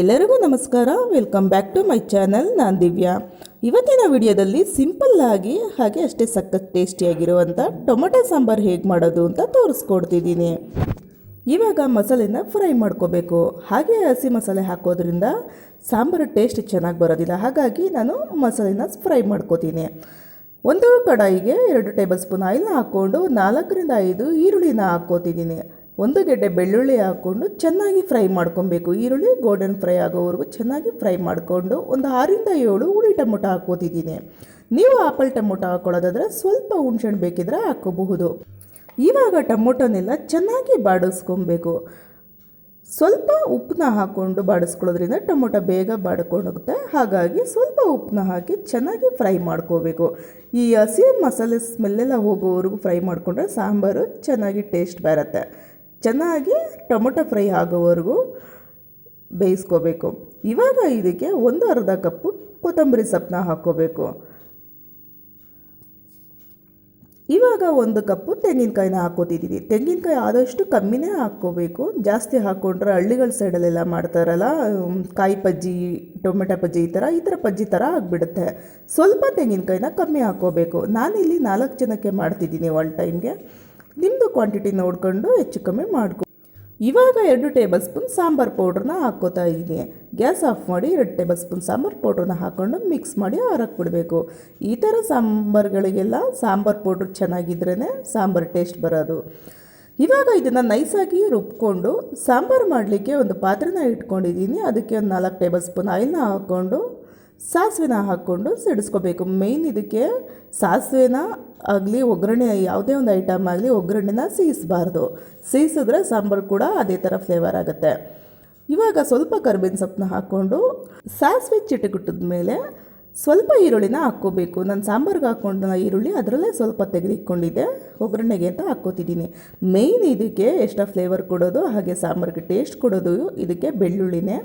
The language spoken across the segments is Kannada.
ಎಲ್ಲರಿಗೂ ನಮಸ್ಕಾರ. Welcome back to my channel ನಾನು ದಿವ್ಯಾ. ಇವತ್ತಿನ ವಿಡಿಯೋದಲ್ಲಿ ಸಿಂಪಲ್ ಆಗಿ, ಹಾಗೆ ಅಷ್ಟೇ ಸಖತ್ ಟೇಸ್ಟಿಯಾಗಿರುವಂಥ ಟೊಮೊಟೊ ಸಾಂಬಾರು ಹೇಗೆ ಮಾಡೋದು ಅಂತ ತೋರಿಸ್ಕೊಡ್ತಿದ್ದೀನಿ. ಇವಾಗ ಮಸಾಲೆನ ಫ್ರೈ ಮಾಡ್ಕೋಬೇಕು. ಹಾಗೆ ಹಸಿ ಮಸಾಲೆ ಹಾಕೋದ್ರಿಂದ ಸಾಂಬಾರು ಟೇಸ್ಟ್ ಚೆನ್ನಾಗಿ ಬರೋದಿಲ್ಲ. ಹಾಗಾಗಿ ನಾನು ಮಸಾಲೆನ ಫ್ರೈ ಮಾಡ್ಕೋತೀನಿ. ಒಂದು ಕಡಾಯಿಗೆ ಎರಡು ಟೇಬಲ್ ಸ್ಪೂನ್ ಆಯಿಲ್ನ ಹಾಕ್ಕೊಂಡು ನಾಲ್ಕರಿಂದ ಐದು ಈರುಳ್ಳಿನ ಹಾಕ್ಕೋತಿದ್ದೀನಿ. ಒಂದು ಗೆಡ್ಡೆ ಬೆಳ್ಳುಳ್ಳಿ ಹಾಕ್ಕೊಂಡು ಚೆನ್ನಾಗಿ ಫ್ರೈ ಮಾಡ್ಕೊಬೇಕು. ಈರುಳ್ಳಿ ಗೋಲ್ಡನ್ ಫ್ರೈ ಆಗೋವರೆಗೂ ಚೆನ್ನಾಗಿ ಫ್ರೈ ಮಾಡಿಕೊಂಡು ಒಂದು ಆರಿಂದ ಏಳು ಹುಳಿ ಟೊಮೊಟೊ ಹಾಕ್ಕೋತಿದ್ದೀನಿ. ನೀವು ಆಪಲ್ ಟೊಮೊಟೊ ಹಾಕ್ಕೊಳ್ಳೋದಾದ್ರೆ ಸ್ವಲ್ಪ ಹುಣ್ಸೆಹಣ್ಣು ಬೇಕಿದ್ರೆ ಹಾಕ್ಕೋಬಹುದು. ಇವಾಗ ಟೊಮೊಟೊನೆಲ್ಲ ಚೆನ್ನಾಗಿ ಬಾಡಿಸ್ಕೊಬೇಕು. ಸ್ವಲ್ಪ ಉಪ್ಪನ್ನ ಹಾಕ್ಕೊಂಡು ಬಾಡಿಸ್ಕೊಳ್ಳೋದ್ರಿಂದ ಟೊಮೊಟೊ ಬೇಗ ಬಾಡ್ಕೊಂಡೋಗುತ್ತೆ. ಹಾಗಾಗಿ ಸ್ವಲ್ಪ ಉಪ್ಪನ್ನ ಹಾಕಿ ಚೆನ್ನಾಗಿ ಫ್ರೈ ಮಾಡ್ಕೋಬೇಕು. ಈ ಹಸಿ ಮಸಾಲೆ ಸ್ಮೆಲ್ಲೆಲ್ಲ ಹೋಗೋವರೆಗೂ ಫ್ರೈ ಮಾಡಿಕೊಂಡ್ರೆ ಸಾಂಬಾರು ಚೆನ್ನಾಗಿ ಟೇಸ್ಟ್ ಬರುತ್ತೆ. ಚೆನ್ನಾಗಿ ಟೊಮೊಟೊ ಫ್ರೈ ಆಗೋವರೆಗೂ ಬೇಯಿಸ್ಕೋಬೇಕು. ಇವಾಗ ಇದಕ್ಕೆ ಒಂದು ಅರ್ಧ ಕಪ್ಪು ಕೊತ್ತಂಬರಿ ಸೊಪ್ಪನ್ನ ಹಾಕ್ಕೋಬೇಕು. ಇವಾಗ ಒಂದು ಕಪ್ಪು ತೆಂಗಿನಕಾಯಿನ ಹಾಕೋತಿದ್ದೀನಿ ತೆಂಗಿನಕಾಯಿ ಆದಷ್ಟು ಕಮ್ಮಿನೇ ಹಾಕ್ಕೋಬೇಕು. ಜಾಸ್ತಿ ಹಾಕ್ಕೊಂಡ್ರೆ ಹಳ್ಳಿಗಳ ಸೈಡಲ್ಲೆಲ್ಲ ಮಾಡ್ತಾರಲ್ಲ ಕಾಯಿ ಪಜ್ಜಿ, ಟೊಮೆಟೊ ಪಜ್ಜಿ ಈ ಥರ ಈ ಥರ ಪಜ್ಜಿ ಥರ ಆಗಿಬಿಡುತ್ತೆ. ಸ್ವಲ್ಪ ತೆಂಗಿನಕಾಯಿನ ಕಮ್ಮಿ ಹಾಕ್ಕೋಬೇಕು. ನಾನಿಲ್ಲಿ ನಾಲ್ಕು ಜನಕ್ಕೆ ಮಾಡ್ತಿದ್ದೀನಿ ಒನ್ ಟೈಮ್ಗೆ ನಿಮ್ಮದು ಕ್ವಾಂಟಿಟಿ ನೋಡಿಕೊಂಡು ಹೆಚ್ಚು ಕಮ್ಮಿ ಮಾಡ್ಕೊ. ಇವಾಗ ಎರಡು ಟೇಬಲ್ ಸ್ಪೂನ್ ಸಾಂಬಾರು ಪೌಡ್ರನ್ನ ಹಾಕ್ಕೋತಾ ಇದ್ದೀನಿ. ಗ್ಯಾಸ್ ಆಫ್ ಮಾಡಿ ಎರಡು ಟೇಬಲ್ ಸ್ಪೂನ್ ಸಾಂಬಾರು ಪೌಡ್ರನ್ನ ಹಾಕ್ಕೊಂಡು ಮಿಕ್ಸ್ ಮಾಡಿ ಆರಕ್ಕೆ ಬಿಡಬೇಕು. ಈ ಥರ ಸಾಂಬಾರುಗಳಿಗೆಲ್ಲ ಸಾಂಬಾರು ಪೌಡ್ರ್ ಚೆನ್ನಾಗಿದ್ರೇ ಸಾಂಬಾರು ಟೇಸ್ಟ್ ಬರೋದು. ಇವಾಗ ಇದನ್ನು ನೈಸಾಗಿ ರುಬ್ಕೊಂಡು ಸಾಂಬಾರು ಮಾಡಲಿಕ್ಕೆ ಒಂದು ಪಾತ್ರೆನ ಇಟ್ಕೊಂಡಿದ್ದೀನಿ. ಅದಕ್ಕೆ ಒಂದು ನಾಲ್ಕು ಟೇಬಲ್ ಸ್ಪೂನ್ ಆಯಿಲ್ನ ಹಾಕ್ಕೊಂಡು ಸಾಸಿವೆನ ಹಾಕ್ಕೊಂಡು ಸಿಡಿಸ್ಕೋಬೇಕು. ಮೇಯ್ನ್ ಇದಕ್ಕೆ ಸಾಸಿವೆನ ಆಗಲಿ, ಒಗ್ಗರಣೆ, ಯಾವುದೇ ಒಂದು ಐಟಮ್ ಆಗಲಿ ಒಗ್ಗರಣೆನ ಸೀಸಬಾರ್ದು. ಸೀಸಿದ್ರೆ ಸಾಂಬಾರು ಕೂಡ ಅದೇ ಥರ ಫ್ಲೇವರ್ ಆಗುತ್ತೆ. ಇವಾಗ ಸ್ವಲ್ಪ ಕರ್ಬೇವಿನ ಸೊಪ್ಪನ್ನ ಹಾಕ್ಕೊಂಡು ಸಾಸಿವೆ ಮೇಲೆ ಸ್ವಲ್ಪ ಈರುಳ್ಳಿನ ಹಾಕ್ಕೋಬೇಕು. ನಾನು ಸಾಂಬಾರ್ಗೆ ಹಾಕ್ಕೊಂಡ ಈರುಳ್ಳಿ ಅದರಲ್ಲೇ ಸ್ವಲ್ಪ ತೆಗೆದಿಟ್ಕೊಂಡಿದ್ದೆ. ಒಗ್ಗರಣೆಗೆ ಅಂತ ಹಾಕ್ಕೋತಿದ್ದೀನಿ. ಮೇಯ್ನ್ ಇದಕ್ಕೆ ಎಷ್ಟ ಫ್ಲೇವರ್ ಕೊಡೋದು, ಹಾಗೆ ಸಾಂಬಾರಿಗೆ ಟೇಸ್ಟ್ ಕೊಡೋದು, ಇದಕ್ಕೆ ಬೆಳ್ಳುಳ್ಳಿನೇ.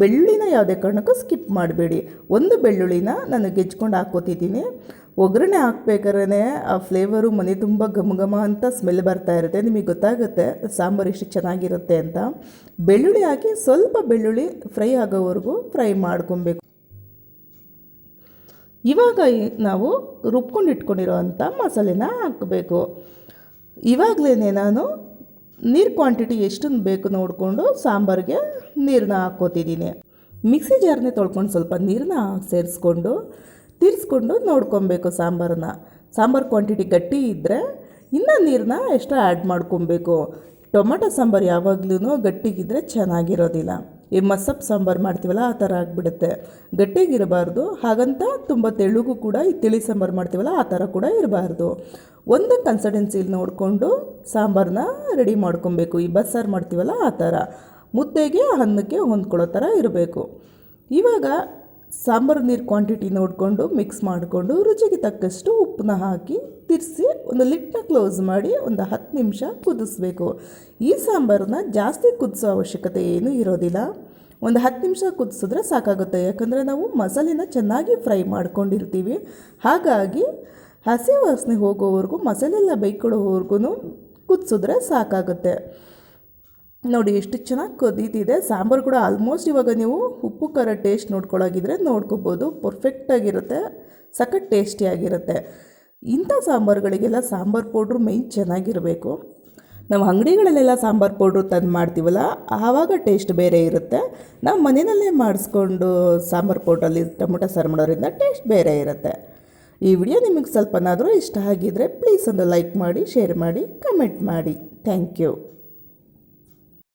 ಬೆಳ್ಳುಳ್ಳಿನ ಯಾವುದೇ ಕಾರಣಕ್ಕೂ ಸ್ಕಿಪ್ ಮಾಡಬೇಡಿ. ಒಂದು ಬೆಳ್ಳುಳ್ಳಿನ ನಾನು ಗೆಜ್ಕೊಂಡು ಹಾಕ್ಕೋತಿದ್ದೀನಿ. ಒಗ್ಗರಣೆ ಹಾಕ್ಬೇಕಾದ್ರೆ ಆ ಫ್ಲೇವರು ಮನೆ ತುಂಬ ಘಮ ಘಮ ಅಂತ ಸ್ಮೆಲ್ ಬರ್ತಾ ಇರುತ್ತೆ. ನಿಮಗೆ ಗೊತ್ತಾಗುತ್ತೆ ಸಾಂಬಾರು ಇಷ್ಟು ಚೆನ್ನಾಗಿರುತ್ತೆ ಅಂತ. ಬೆಳ್ಳುಳ್ಳಿ ಹಾಕಿ ಸ್ವಲ್ಪ ಬೆಳ್ಳುಳ್ಳಿ ಫ್ರೈ ಆಗೋವರೆಗೂ ಫ್ರೈ ಮಾಡ್ಕೊಬೇಕು. ಇವಾಗ ನಾವು ರುಬ್ಕೊಂಡು ಇಟ್ಕೊಂಡಿರೋ ಅಂಥ ಮಸಾಲೆನ ಹಾಕಬೇಕು. ಇವಾಗಲೇ ನಾನು ನೀರು ಕ್ವಾಂಟಿಟಿ ಎಷ್ಟು ಬೇಕು ನೋಡಿಕೊಂಡು ಸಾಂಬಾರಿಗೆ ನೀರನ್ನ ಹಾಕ್ಕೋತಿದ್ದೀನಿ. ಮಿಕ್ಸಿ ಜಾರ್ನೇ ತೊಳ್ಕೊಂಡು ಸ್ವಲ್ಪ ನೀರನ್ನ ಸೇರಿಸ್ಕೊಂಡು, ತಿರ್ಸ್ಕೊಂಡು ನೋಡ್ಕೊಬೇಕು ಸಾಂಬಾರನ್ನ ಸಾಂಬಾರು ಕ್ವಾಂಟಿಟಿ ಗಟ್ಟಿ ಇದ್ದರೆ ಇನ್ನೂ ನೀರನ್ನ ಎಕ್ಸ್ಟ್ರಾ ಆ್ಯಡ್ ಮಾಡ್ಕೊಬೇಕು. ಟೊಮೆಟೊ ಸಾಂಬಾರು ಯಾವಾಗ್ಲೂ ಗಟ್ಟಿಗಿದ್ರೆ ಚೆನ್ನಾಗಿರೋದಿಲ್ಲ. ಈ ಮಸಪ್ ಸಾಂಬಾರು ಮಾಡ್ತೀವಲ್ಲ, ಆ ಥರ ಆಗಿಬಿಡುತ್ತೆ. ಗಟ್ಟಿಗಿರಬಾರ್ದು, ಹಾಗಂತ ತುಂಬ ತೆಳುಗು ಕೂಡ ಈ ತಿಳಿ ಸಾಂಬಾರು ಮಾಡ್ತೀವಲ್ಲ, ಆ ಥರ ಕೂಡ ಇರಬಾರ್ದು. ಒಂದು ಕನ್ಸಿಸ್ಟೆನ್ಸಿಲಿ ನೋಡಿಕೊಂಡು ಸಾಂಬಾರನ್ನ ರೆಡಿ ಮಾಡ್ಕೊಬೇಕು. ಈ ಬಸ್ಸಾರು ಮಾಡ್ತೀವಲ್ಲ, ಆ ಥರ. ಮುದ್ದೆಗೆ ಅನ್ನಕ್ಕೆ ಹೊಂದ್ಕೊಳ್ಳೋ ಥರ ಇರಬೇಕು. ಇವಾಗ ಸಾಂಬಾರು ನೀರು ಕ್ವಾಂಟಿಟಿ ನೋಡಿಕೊಂಡು ಮಿಕ್ಸ್ ಮಾಡಿಕೊಂಡು ರುಚಿಗೆ ತಕ್ಕಷ್ಟು ಉಪ್ಪನ್ನ ಹಾಕಿ ತಿರ್ಸಿ ಒಂದು ಲಿಟ್ನ ಕ್ಲೋಸ್ ಮಾಡಿ ಒಂದು ಹತ್ತು ನಿಮಿಷ ಕುದಿಸ್ಬೇಕು. ಈ ಸಾಂಬಾರನ್ನ ಜಾಸ್ತಿ ಕುದಿಸೋ ಅವಶ್ಯಕತೆ ಏನೂ ಇರೋದಿಲ್ಲ. ಒಂದು ಹತ್ತು ನಿಮಿಷ ಕುದಿಸಿದ್ರೆ ಸಾಕಾಗುತ್ತೆ. ಯಾಕಂದರೆ ನಾವು ಮಸಾಲೆನ ಚೆನ್ನಾಗಿ ಫ್ರೈ ಮಾಡ್ಕೊಂಡಿರ್ತೀವಿ. ಹಾಗಾಗಿ ಹಸಿ ವಾಸನೆ ಹೋಗೋವರೆಗೂ ಮಸಾಲೆಲ್ಲ ಎಲ್ಲ ಬೈಕೊಳ್ಳೋವರೆಗೂ ಕುದಿಸಿದ್ರೆ ಸಾಕಾಗುತ್ತೆ. ನೋಡಿ ಎಷ್ಟು ಚೆನ್ನಾಗಿ ಕುದೀತಿದೆ ಸಾಂಬಾರು ಕೂಡ ಆಲ್ಮೋಸ್ಟ್ ಇವಾಗ ನೀವು ಉಪ್ಪು, ಖಾರ ಟೇಸ್ಟ್ ನೋಡ್ಕೊಳ್ಳೋಗಿದ್ರೆ ನೋಡ್ಕೋಬೋದು. ಪರ್ಫೆಕ್ಟಾಗಿರುತ್ತೆ ಸಖತ್ ಟೇಸ್ಟಿಯಾಗಿರುತ್ತೆ ಇಂಥ ಸಾಂಬಾರುಗಳಿಗೆಲ್ಲ ಸಾಂಬಾರು ಪೌಡ್ರು ಮೈನ್ ಚೆನ್ನಾಗಿರಬೇಕು. ನಾವು ಅಂಗಡಿಗಳಲ್ಲೆಲ್ಲ ಸಾಂಬಾರು ಪೌಡ್ರು ತಂದು ಮಾಡ್ತೀವಲ್ಲ, ಆವಾಗ ಟೇಸ್ಟ್ ಬೇರೆ ಇರುತ್ತೆ. ನಾವು ಮನೆಯಲ್ಲೇ ಮಾಡಿಸ್ಕೊಂಡು ಸಾಂಬಾರು ಪೌಡ್ರಲ್ಲಿ ಟೊಮೊಟೊ ಸಾರು ಮಾಡೋದ್ರಿಂದ ಟೇಸ್ಟ್ ಬೇರೆ ಇರುತ್ತೆ. ಈ ವಿಡಿಯೋ ನಿಮಗೆ ಸ್ವಲ್ಪನಾದರೂ ಇಷ್ಟ ಆಗಿದ್ದರೆ ಪ್ಲೀಸ್ ಒಂದು ಲೈಕ್ ಮಾಡಿ ಶೇರ್ ಮಾಡಿ ಕಮೆಂಟ್ ಮಾಡಿ. Thank you